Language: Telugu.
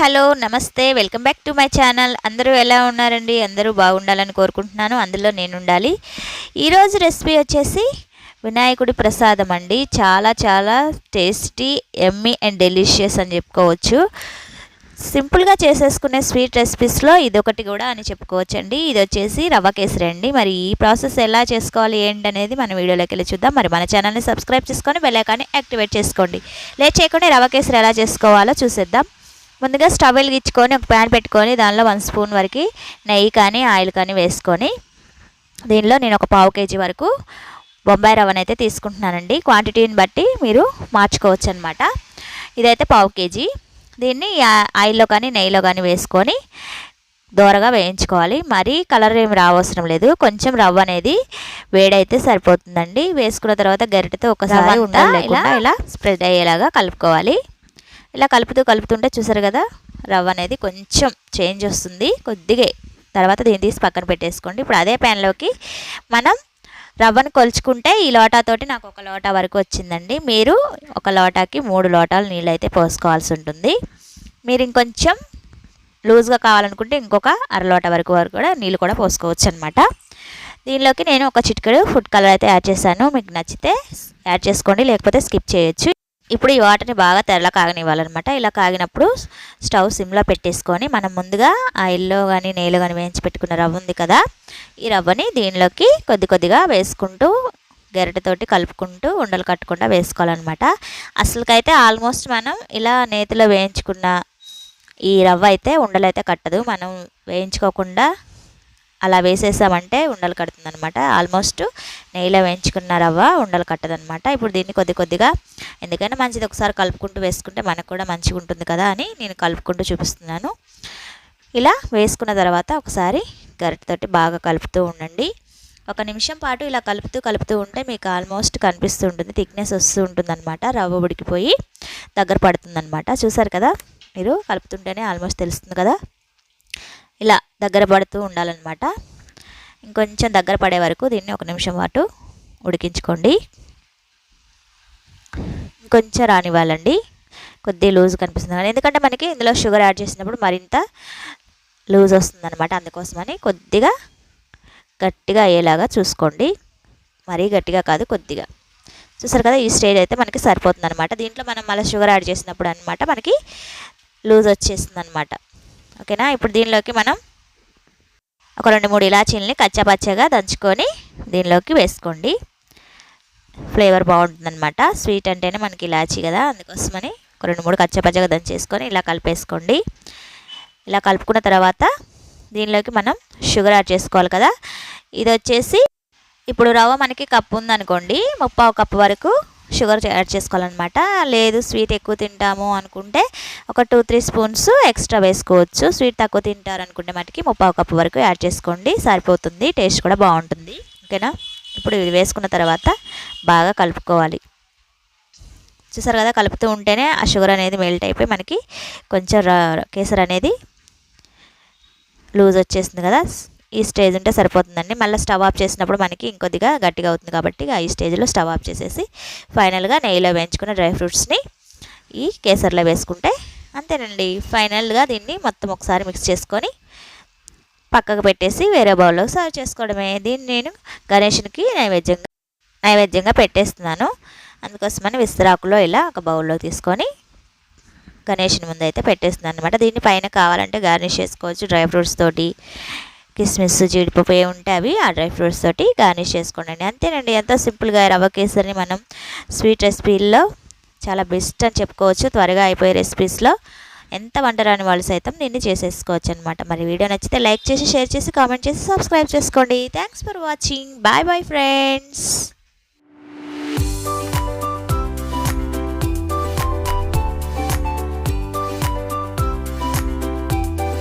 హలో నమస్తే. Welcome back to my channel. అందరూ ఎలా ఉన్నారండి? అందరూ బాగుండాలని కోరుకుంటున్నాను. అందులో నేను ఉండాలి ఈరోజు రెసిపీ వచ్చేసి వినాయకుడి ప్రసాదం అండి. చాలా చాలా టేస్టీ ఎమ్మీ అండ్ డెలిషియస్ అని చెప్పుకోవచ్చు. సింపుల్గా చేసేసుకునే స్వీట్ రెసిపీస్లో ఇదొకటి కూడా అని చెప్పుకోవచ్చు అండి ఇది వచ్చేసి రవ్వ కేసరి అండి. మరి ఈ ప్రాసెస్ ఎలా చేసుకోవాలి ఏంటనేది మన వీడియోలోకి వెళ్ళి చూద్దాం. మరి మన ఛానల్ని సబ్స్క్రైబ్ చేసుకొని బెల్లైకాన్ని యాక్టివేట్ చేసుకోండి. లేట్ చేయకుండా రవ్వ కేసరి ఎలా చేసుకోవాలో చూసేద్దాం. ముందుగా స్టవ్ వెలిగించుకొని ఒక ప్యాన్ పెట్టుకొని దానిలో వన్ స్పూన్ వరకు నెయ్యి కానీ ఆయిల్ కానీ వేసుకొని దీనిలో నేను ఒక పావు కేజీ వరకు బొంబాయి రవ్వనైతే అయితే తీసుకుంటున్నానండి. క్వాంటిటీని బట్టి మీరు మార్చుకోవచ్చు అనమాట ఇదైతే పావు కేజీ. దీన్ని ఆయిల్లో కానీ నెయ్యిలో కానీ వేసుకొని దోరగా వేయించుకోవాలి. మరీ కలర్ ఏమి రావసరం లేదు. కొంచెం రవ్వ అనేది వేడైతే సరిపోతుందండి. వేసుకున్న తర్వాత గరిటెతో ఒకసారి ఉండాలి ఇలా స్ప్రెడ్ అయ్యేలాగా కలుపుకోవాలి. ఇలా కలుపుతూ కలుపుతుంటే చూసారు కదా రవ్వ అనేది కొంచెం చేంజ్ వస్తుంది. కొద్దిగా తర్వాత దీన్ని తీసి పక్కన పెట్టేసుకోండి. ఇప్పుడు అదే ప్యాన్లోకి మనం రవ్వను కొలుచుకుంటే ఈ లోటాతోటి నాకు ఒక లోటా వరకు వచ్చిందండి. మీరు ఒక లోటాకి మూడు లోటాలు నీళ్ళు అయితే పోసుకోవాల్సి ఉంటుంది. మీరు ఇంకొంచెం లూజ్గా కావాలనుకుంటే ఇంకొక అర లోట వరకు వరకు కూడా నీళ్ళు కూడా పోసుకోవచ్చు అనమాట దీనిలోకి నేను ఒక చిటికెడు ఫుడ్ కలర్ అయితే యాడ్ చేశాను. మీకు నచ్చితే యాడ్ చేసుకోండి లేకపోతే స్కిప్ చేయొచ్చు. ఇప్పుడు ఈ వాటర్ని బాగా తెల్ల కాగనివ్వాలన్నమాట. ఇలా కాగినప్పుడు స్టవ్ సిమ్లో పెట్టేసుకొని మనం ముందుగా ఆయిల్లో కానీ నేలు కానీ వేయించి పెట్టుకున్న రవ్వ ఉంది కదా ఈ రవ్వని దీనిలోకి కొద్ది కొద్దిగా వేసుకుంటూ గరిటెతోటి కలుపుకుంటూ ఉండలు కట్టకుండా వేసుకోవాలన్నమాట. అసలుకైతే ఆల్మోస్ట్ మనం ఇలా నేతిలో వేయించుకున్న ఈ రవ్వ అయితే ఉండలు అయితే కట్టదు. మనం వేయించుకోకుండా అలా వేసేసామంటే ఉండలు కడుతుంది అనమాట ఆల్మోస్ట్ నెయ్యిలో వేయించుకున్న రవ్వ ఉండలు కట్టదనమాట ఇప్పుడు దీన్ని కొద్ది కొద్దిగా ఎందుకంటే మంచిది ఒకసారి కలుపుకుంటూ వేసుకుంటే మనకు కూడా మంచిగా ఉంటుంది కదా అని నేను కలుపుకుంటూ చూపిస్తున్నాను. ఇలా వేసుకున్న తర్వాత ఒకసారి గరిటతోటి బాగా కలుపుతూ ఉండండి. ఒక నిమిషం పాటు ఇలా కలుపుతూ కలుపుతూ ఉంటే మీకు ఆల్మోస్ట్ కనిపిస్తూ ఉంటుంది థిక్నెస్ వస్తూ ఉంటుంది అనమాట రవ్వ ఉడికిపోయి దగ్గర పడుతుందనమాట చూసారు కదా మీరు కలుపుతుంటేనే ఆల్మోస్ట్ తెలుస్తుంది కదా. ఇలా దగ్గర పడుతూ ఉండాలన్నమాట. ఇంకొంచెం దగ్గర పడే వరకు దీన్ని ఒక నిమిషం పాటు ఉడికించుకోండి. కొంచెం రానివ్వాలండి. కొద్దిగా లూజ్ కనిపిస్తుంది ఎందుకంటే మనకి ఇందులో షుగర్ యాడ్ చేసినప్పుడు మరింత లూజ్ వస్తుందన్నమాట అందుకోసమని కొద్దిగా గట్టిగా అయ్యేలాగా చూసుకోండి. మరీ గట్టిగా కాదు కొద్దిగా. చూసారు కదా ఈ స్టేజ్ అయితే మనకి సరిపోతుంది అనమాట దీంట్లో మనం మళ్ళీ షుగర్ యాడ్ చేసినప్పుడు అనమాట మనకి లూజ్ వచ్చేస్తుంది అనమాట ఓకేనా? ఇప్పుడు దీనిలోకి మనం ఒక రెండు మూడు ఇలాచీలని కచ్చాపచ్చగా దంచుకొని దీనిలోకి వేసుకోండి. ఫ్లేవర్ బాగుంటుందన్నమాట. స్వీట్ అంటేనే మనకి ఇలాచీ కదా అందుకోసమని ఒక రెండు మూడు కచ్చపచ్చగా దంచేసుకొని ఇలా కలిపేసుకోండి. ఇలా కలుపుకున్న తర్వాత దీనిలోకి మనం షుగర్ యాడ్ చేసుకోవాలి కదా. ఇది వచ్చేసి ఇప్పుడు రవ్వ మనకి కప్పు ఉందనుకోండి ముప్పావు కప్పు వరకు షుగర్ యాడ్ చేసుకోవాలన్నమాట. లేదు స్వీట్ ఎక్కువ తింటాము అనుకుంటే ఒక టూ త్రీ స్పూన్స్ ఎక్స్ట్రా వేసుకోవచ్చు. స్వీట్ తక్కువ తింటారు అనుకుంటే మటుకి ముప్పావు కప్పు వరకు యాడ్ చేసుకోండి. సరిపోతుంది టేస్ట్ కూడా బాగుంటుంది. ఓకేనా? ఇప్పుడు ఇది వేసుకున్న తర్వాత బాగా కలుపుకోవాలి. చూసారు కదా కలుపుతూ ఉంటేనే ఆ షుగర్ అనేది మెల్ట్ అయిపోయి మనకి కొంచెం కేసర్ అనేది లూజ్ వచ్చేసింది కదా. ఈ స్టేజ్ ఉంటే సరిపోతుందండి. మళ్ళీ స్టవ్ ఆఫ్ చేసినప్పుడు మనకి ఇంకొద్దిగా గట్టిగా అవుతుంది కాబట్టి ఈ స్టేజ్లో స్టవ్ ఆఫ్ చేసేసి ఫైనల్గా నెయ్యిలో వేయించుకున్న డ్రై ఫ్రూట్స్ని ఈ కేసర్లో వేసుకుంటే అంతేనండి. ఫైనల్గా దీన్ని మొత్తం ఒకసారి మిక్స్ చేసుకొని పక్కకు పెట్టేసి వేరే బౌల్లో సర్వ్ చేసుకోవడమే. దీన్ని నేను గణేషునికి నైవేద్యంగా నైవేద్యంగా పెట్టేస్తున్నాను. అందుకోసమని విస్తరాకులో ఇలా ఒక బౌల్లో తీసుకొని గణేషుని ముందు అయితే పెట్టేస్తున్నాను అనమాట దీన్ని పైన కావాలంటే గార్నిష్ చేసుకోవచ్చు. డ్రై ఫ్రూట్స్ తోటి కిస్మిస్ జీడిపప్పు ఏ ఉంటే అవి ఆ డ్రై ఫ్రూట్స్ తోటి గార్నిష్ చేసుకోండి. అంతేనండి ఎంతో సింపుల్గా రవ్వ కేసరిని మనం స్వీట్ రెసిపీల్లో చాలా బెస్ట్ అని చెప్పుకోవచ్చు. త్వరగా అయిపోయే రెసిపీస్లో ఎంత వంట రాని వాళ్ళు సైతం దీన్ని చేసేసుకోవచ్చు అనమాట మరి వీడియో నచ్చితే లైక్ చేసి షేర్ చేసి కామెంట్ చేసి సబ్స్క్రైబ్ చేసుకోండి. Thanks for watching. Bye bye friends.